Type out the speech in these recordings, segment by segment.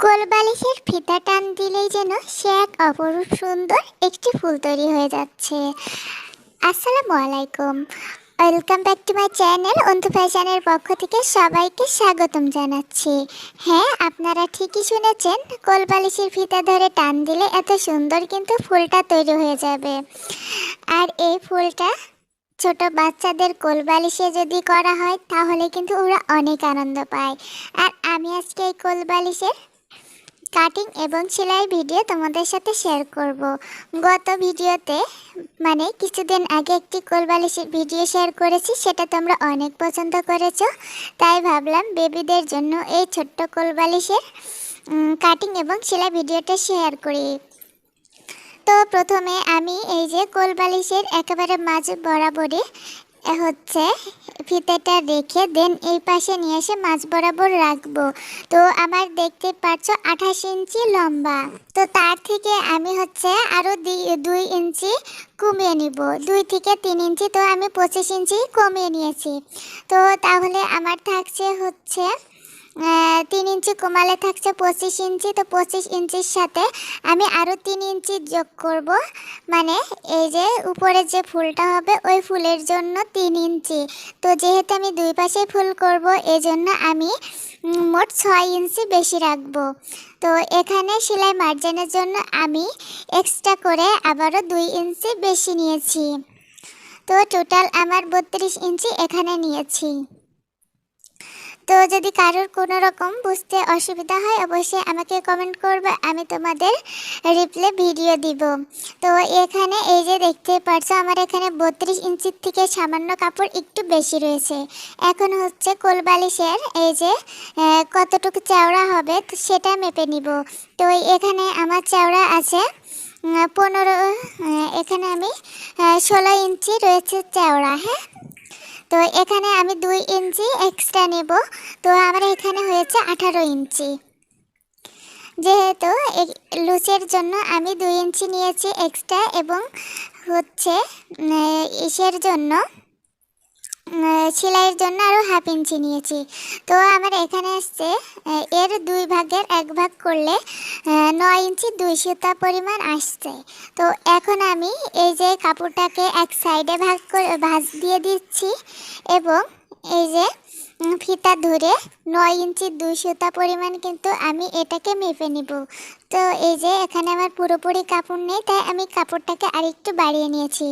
কোলবালিশের ফিতা টান দিলেই যেন সে এক অপরূপ সুন্দর একটি ফুল তৈরি হয়ে যাচ্ছে। আসসালামু আলাইকুম। Welcome back to my channel Antu ফ্যাশনের পক্ষ থেকে সবাইকে স্বাগতম জানাচ্ছি। হ্যাঁ আপনারা ঠিকই শুনেছেন, কোলবালিশের ফিতা ধরে টান দিলে এত সুন্দর কিন্তু ফুলটা তৈরি হয়ে যাবে। আর এই ফুলটা ছোট বাচ্চাদের কোলবালিশে যদি করা হয়, তাহলে কিন্তু ওরা অনেক আনন্দ পায়। আর আমি আজকে এই কোলবালিশের কাটিং এবং সেলাই ভিডিও তোমাদের সাথে শেয়ার করব। গত ভিডিওতে মানে কিছুদিন আগে একটি কোলবালিশের ভিডিও শেয়ার করেছি, সেটা তোমরা অনেক পছন্দ করেছ। তাই ভাবলাম বেবিদের জন্য এই ছোট্ট কোলবালিশের কাটিং এবং সেলাই ভিডিওটা শেয়ার করি। তো প্রথমে আমি এই যে কোলবালিশের একেবারে মাঝ বরাবরই এ হচ্ছে ফিতেটা রেখে দেন এই পাশে নিয়ে এসে মাছ বরাবর রাখব। তো আমার দেখতে পাচ্ছ আঠাশ ইঞ্চি লম্বা। তো তার থেকে আমি হচ্ছে আরও দুই ইঞ্চি কমিয়ে নিব। দুই থেকে তিন ইঞ্চি, তো আমি পঁচিশ ইঞ্চি কমিয়ে নিয়েছি। তো তাহলে আমার থাকছে হচ্ছে তিন ইঞ্চি কমালে থাকছে পঁচিশ ইঞ্চি, তো পঁচিশ ইঞ্চির সাথে আমি আরও তিন ইঞ্চি যোগ করব। মানে এই যে উপরে যে ফুলটা হবে, ওই ফুলের জন্য তিন ইঞ্চি। তো যেহেতু আমি দুই পাশে ফুল করব, এজন্য আমি মোট ছয় ইঞ্চি বেশি রাখব। তো এখানে সেলাই মার্জিনের জন্য আমি এক্সট্রা করে আবারও দুই ইঞ্চি বেশি নিয়েছি। তো টোটাল আমার বত্রিশ ইঞ্চি এখানে নিয়েছি। তো যদি কারোর কোনো রকম বুঝতে অসুবিধা হয়, অবশ্যই আমাকে কমেন্ট করবে, আমি তোমাদের রিপ্লে ভিডিও দিব। তো এখানে এই যে দেখতে পারছ আমার এখানে বত্রিশ ইঞ্চির থেকে সামান্য কাপড় একটু বেশি রয়েছে। এখন হচ্ছে কোলবালিশের এই যে কতটুকু চওড়া হবে সেটা মেপে নিব। তো এখানে আমার চওড়া আছে পনেরো এখানে আমি ষোলো ইঞ্চি রয়েছে চওড়া হ্যাঁ? তো এখানে আমি দুই ইঞ্চি এক্সট্রা নেব। তো আমার এখানে হয়েছে আঠারো ইঞ্চি। যেহেতু লুচের জন্য আমি দুই ইঞ্চি নিয়েছি এক্সট্রা এবং হচ্ছে ইসের জন্য সেলাইয়ের জন্য আরও হাফ ইঞ্চি নিয়েছি। তো আমার এখানে আসছে এর দুই করলে নয় ইঞ্চি দুই সুতা পরিমাণ আসছে। তো এখন আমি এই যে কাপড়টাকে এক সাইডে ভাগ করে, ভাজ দিয়ে দিচ্ছি এবং এই যে ফিতা ধরে নয় ইঞ্চি দুই সুতা পরিমাণ কিন্তু আমি এটাকে মেপে নিব। তো এই যে এখানে আমার পুরোপুরি কাপড় নেই তাই আমি কাপড়টাকে আরেকটু বাড়িয়ে নিয়েছি।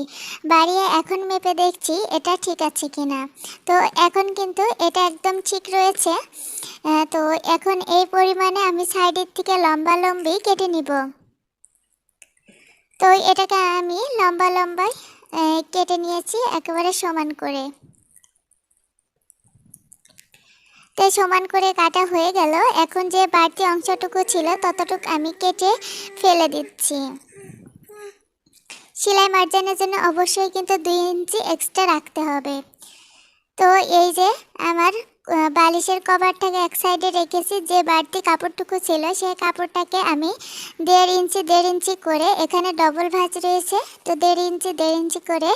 বাড়িয়ে এখন মেপে দেখছি এটা ঠিক আছে কিনা। তো এখন কিন্তু এটা একদম ঠিক রয়েছে। তো এখন এই পরিমাণে আমি সাইডের থেকে লম্বা লম্বি কেটে নিব। তো এটাকে আমি লম্বা লম্বায় আহ, কেটে নিয়েছি একেবারে সমান করে। তো সমান করে কাটা হয়ে গেল। এখন যে বাড়তি অংশটুকু ছিল ততটুকু আমি কেটে ফেলে দিচ্ছি। সেলাই মার্জানের জন্য অবশ্যই কিন্তু দুই ইঞ্চি এক্সট্রা রাখতে হবে। তো এই যে আমার বালিশের কভারটাকে এক সাইডে রেখেছি, যে বাড়তি কাপড়টুকু ছিল সেই কাপড়টাকে আমি দেড় ইঞ্চি দেড় ইঞ্চি করে, এখানে ডবল ভাঁজ রয়েছে, তো দেড় ইঞ্চি দেড় ইঞ্চি করে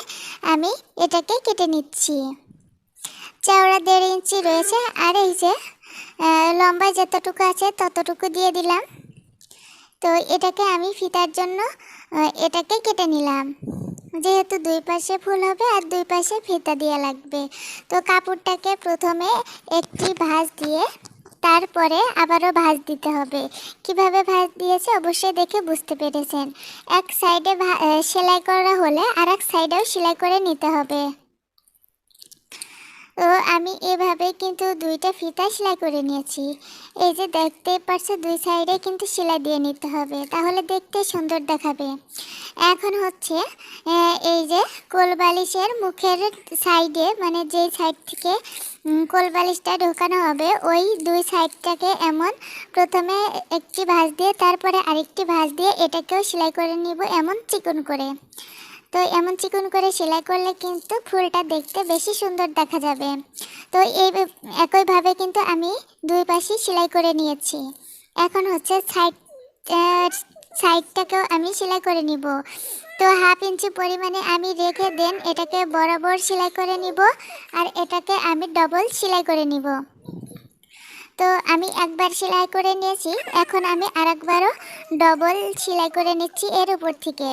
আমি এটাকে কেটে নিচ্ছি। চওড়া দেড় ইঞ্চি রয়েছে, আর এই যে লম্বা যতটুকু আছে ততটুকু দিয়ে দিলাম। তো এটাকে আমি ফিতার জন্য এটাকে কেটে নিলাম। যেহেতু দুই পাশে ফুল হবে আর দুই পাশে ফিতা দিয়ে লাগবে। তো কাপড়টাকে প্রথমে একটি ভাঁজ দিয়ে তারপরে আবারও ভাঁজ দিতে হবে। কীভাবে ভাঁজ দিয়েছে অবশ্যই দেখে বুঝতে পেরেছেন। এক সাইডে সেলাই করা হলে আর এক সাইডেও সেলাই করে নিতে হবে। আমি এভাবে কিন্তু দুইটা ফিতা সেলাই করে নিয়েছি। এই যে দেখতে পারছ, দুই সাইডে কিন্তু সেলাই দিয়ে নিতে হবে, তাহলে দেখতে সুন্দর দেখাবে। এখন হচ্ছে এই যে কোলবালিশের মুখের সাইডে মানে যে সাইড থেকে কোলবালিশটা ঢোকানো হবে, ওই দুই সাইডটাকে এমন প্রথমে একটি ভাঁজ দিয়ে, তারপরে আরেকটি ভাঁজ দিয়ে এটাকেও সেলাই করে নিব এমন চিকন করে। তো এমন চিকন করে সেলাই করলে কিন্তু ফুলটা দেখতে বেশি সুন্দর দেখা যাবে। তো এই একইভাবে কিন্তু আমি দুই পাশে সেলাই করে নিয়েছি। এখন হচ্ছে সাইড সাইডটাকেও আমি সেলাই করে নিব। তো হাফ ইঞ্চি পরিমাণে আমি রেখে দেন এটাকে বরাবর সেলাই করে নিব আর এটাকে আমি ডবল সেলাই করে নিব। তো আমি একবার সেলাই করে নিয়েছি, এখন আমি আরেকবারও ডবল সেলাই করে নিচ্ছি এর উপর থেকে।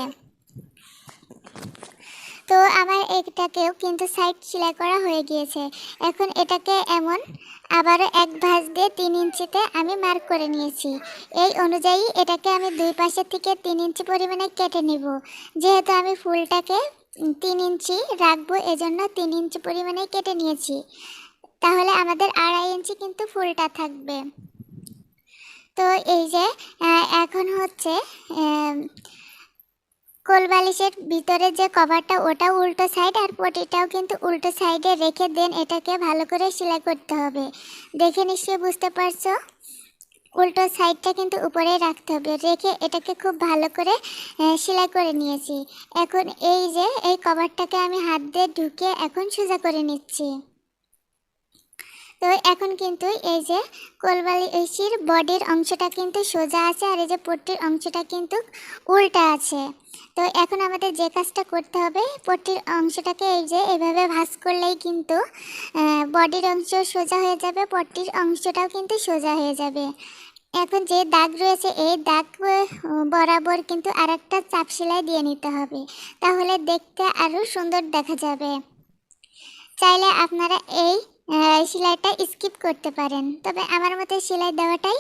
তো আমার এটাকেও কিন্তু সাইড সেলাই করা হয়ে গিয়েছে। এখন এটাকে এমন আবারও এক ভাঁজ দিয়ে তিন ইঞ্চিতে আমি মার্ক করে নিয়েছি। এই অনুযায়ী এটাকে আমি দুই পাশের থেকে তিন ইঞ্চি পরিমাণে কেটে নিব। যেহেতু আমি ফুলটাকে তিন ইঞ্চি রাখব, এজন্য তিন ইঞ্চি পরিমাণে কেটে নিয়েছি। তাহলে আমাদের আড়াই ইঞ্চি কিন্তু ফুলটা থাকবে। তো এই যে এখন হচ্ছে কোল বালিশের ভিতরে যে কভারটা ওটা উল্টো সাইড আর পটিটাও কিন্তু উল্টো সাইডে রেখে দেন। এটাকে ভালো করে সেলাই করতে হবে। দেখে নিশ্চয়ই বুঝতে পারছ? উল্টো সাইডটা কিন্তু উপরে রাখতে হবে। রেখে এটাকে খুব ভালো করে সেলাই করে নিয়েছি। এখন এই যে, এই কভারটাকে আমি হাত দিয়ে ঢুকে এখন সোজা করে নিচ্ছি। তো এখন কিন্তু এই যে কোলবালিশির বডির অংশটা কিন্তু সোজা আছে আর এই যে পট্টির অংশটা কিন্তু উল্টা আছে। তো এখন আমাদের যে কাজটা করতে হবে, পট্টির অংশটাকে এই যে এভাবে ভাঁজ করলেই কিন্তু বডির অংশ সোজা হয়ে যাবে, পট্টির অংশটাও কিন্তু সোজা হয়ে যাবে। এখন যে দাগ রয়েছে, এই দাগ বরাবর কিন্তু আরেকটা চাপ সেলাই দিয়ে নিতে হবে। তাহলে দেখতে আরও সুন্দর দেখা যাবে। চাইলে আপনারা এই সেলাইটা স্কিপ করতে পারেন। তবে আমার মতে সেলাই দেওয়াটাই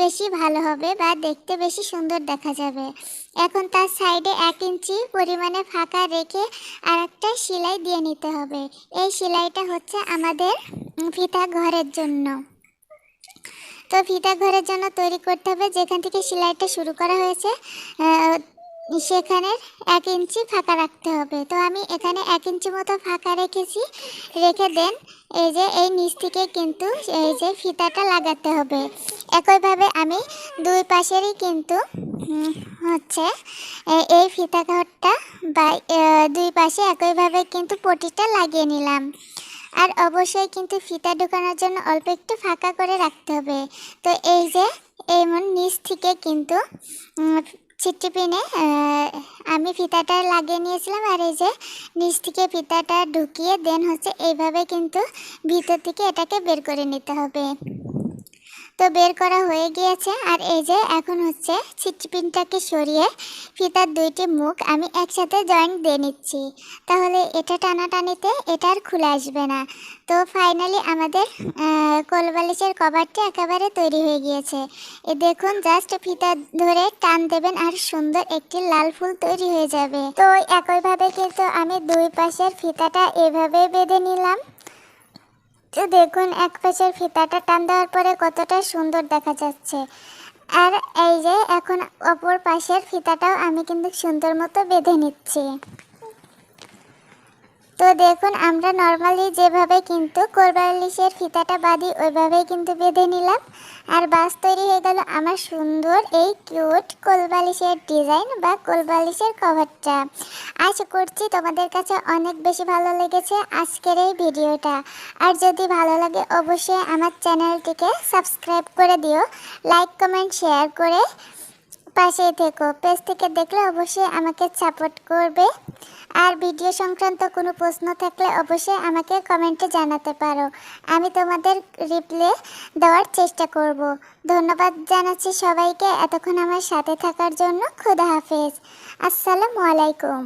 বেশি ভালো হবে বা দেখতে বেশি সুন্দর দেখা যাবে। এখন তার সাইডে এক ইঞ্চি পরিমাণে ফাঁকা রেখে আর একটা সেলাই দিয়ে নিতে হবে। এই সেলাইটা হচ্ছে আমাদের ফিতা ঘরের জন্য। তো ফিতা ঘরের জন্য তৈরি করতে হবে। যেখান থেকে সেলাইটা শুরু করা হয়েছে আহ, সেখানে এক ইঞ্চি ফাঁকা রাখতে হবে। তো আমি এখানে এক ইঞ্চি মতো ফাঁকা রেখেছি। রেখে দেন এই যে এই নিচ থেকে কিন্তু এই যে ফিতাটা লাগাতে হবে। একইভাবে আমি দুই পাশেরই কিন্তু হচ্ছে এই ফিতা ঘরটা বা দুই পাশে একইভাবে কিন্তু পটিটা লাগিয়ে নিলাম। আর অবশ্যই কিন্তু ফিতা ঢুকানোর জন্য অল্প একটু ফাঁকা করে রাখতে হবে। তো এই যে এমন নিচ থেকে কিন্তু উম, ছিট্টি পিনে আমি ফিতাটা লাগিয়ে নিয়েছিলাম আর এই যে নিচ থেকে ফিতাটা ঢুকিয়ে দেন হচ্ছে এইভাবে কিন্তু ভিতর থেকে এটাকে বের করে নিতে হবে। তো বের করা হয়ে গিয়েছে আর এই যে এখন হচ্ছে ছিটপিনটাকে সরিয়ে ফিতার দুইটি মুখ আমি একসাথে জয়েন্ট দিয়ে নিচ্ছি। তাহলে এটা টানাটানিতে এটা আর খুলে আসবে না। তো ফাইনালি আমাদের কোলবালিশের কভারটি একেবারে তৈরি হয়ে গিয়েছে। এ দেখুন জাস্ট ফিতা ধরে টান দেবেন আর সুন্দর একটি লাল ফুল তৈরি হয়ে যাবে। তো একইভাবে কিন্তু আমি দুই পাশের ফিতাটা এভাবে বেঁধে নিলাম। দেখুন, এক পাশের ফিতাটা টান দেওয়ার পরে কতটা সুন্দর দেখা যাচ্ছে। আর এই যে এখন অপর পাশের ফিতাটাও আমি কিন্তু সুন্দর মতো বেঁধে নিচ্ছি। তো দেখুন, আমরা নর্মালি যেভাবে কিন্তু কোরবালিশের ফিতাটা বাঁধি, ওইভাবেই কিন্তু বেঁধে নিলাম। আর বাস তৈরি হয়ে গেল আমার সুন্দর এই কিউট কোলবালিশের ডিজাইন বা কোলবালিশের কভারটা আশা করছি তোমাদের কাছে অনেক বেশি ভালো লেগেছে আজকের এই ভিডিওটা। আর যদি ভালো লাগে অবশ্যই আমার চ্যানেলটিকে সাবস্ক্রাইব করে দিও লাইক কমেন্ট শেয়ার করে পাশেই থেকো। পেজ থেকে দেখলে অবশ্যই আমাকে সাপোর্ট করবে। আর ভিডিও সংক্রান্ত কোনো প্রশ্ন থাকলে অবশ্যই আমাকে কমেন্টে জানাতে পারো। আমি তোমাদের রিপ্লে দেওয়ার চেষ্টা করব। ধন্যবাদ জানাচ্ছি সবাইকে। এতক্ষণ আমার সাথে থাকার জন্য খুদা হাফেজ। আসসালামু আলাইকুম।